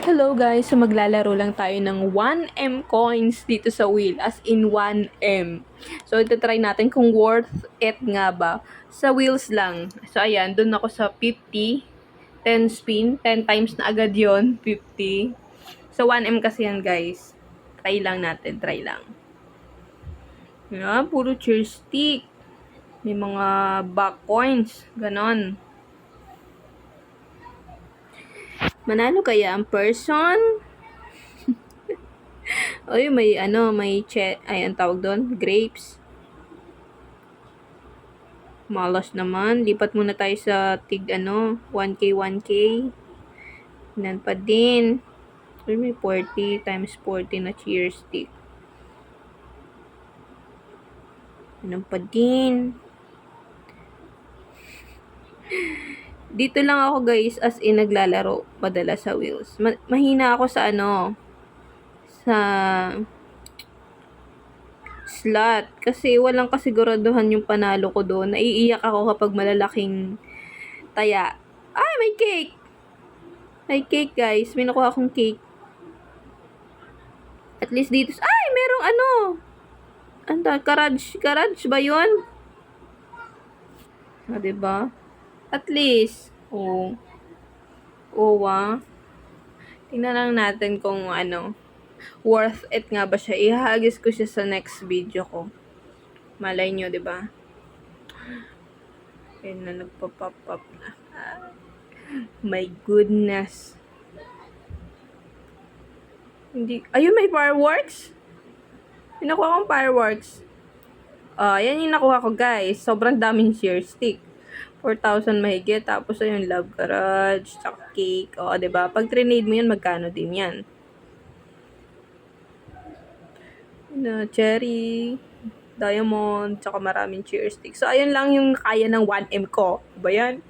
Hello guys, so maglalaro lang tayo ng 1M coins dito sa wheel, as in 1M. So ito try natin kung worth it nga ba. Sa wheels lang. So ayan, dun ako sa 50, 10 spin, 10 times na agad yon 50. So 1M kasi yan guys. Try lang natin, try lang. Yan, puro cheer stick. May mga back coins, ganon. Manalo kaya ang person? Oy, may ano, may che, ay, ang tawag doon, grapes. Malas naman. Lipat muna tayo sa tig, ano, 1K, 1K. Nan pa din. Uy, may 40 times 40 na cheer stick. Nan pa din. Dito lang ako guys as in naglalaro madalas sa wheels. Ma- mahina ako sa ano sa slot kasi walang kasiguraduhan yung panalo ko doon. Naiiyak ako kapag malalaking taya. Ay, may cake! May cake guys. May nakuha akong cake. At least dito. Ay, merong ano. Anta, garage. Garage ba yun? Ah, diba? At least, oh. Oh, ah. Tingnan lang natin kung ano, worth it nga ba siya. Ihagis ko siya sa next video ko. Malay nyo, di ba? Ayun na, nagpa-pop up na. My goodness. Hindi, ayun, may fireworks? May nakuha akong fireworks. Ah, yan yung nakuha ko, guys. Sobrang daming share stick. 4,000 mahigit. Tapos, ayun, Love Garage, tsaka cake. O, ba diba? Pag trinade mo yan, magkano din yan? Na, cherry, diamond, tsaka maraming cheer stick. So, ayun lang yung kaya ng 1M ko. Ba yan?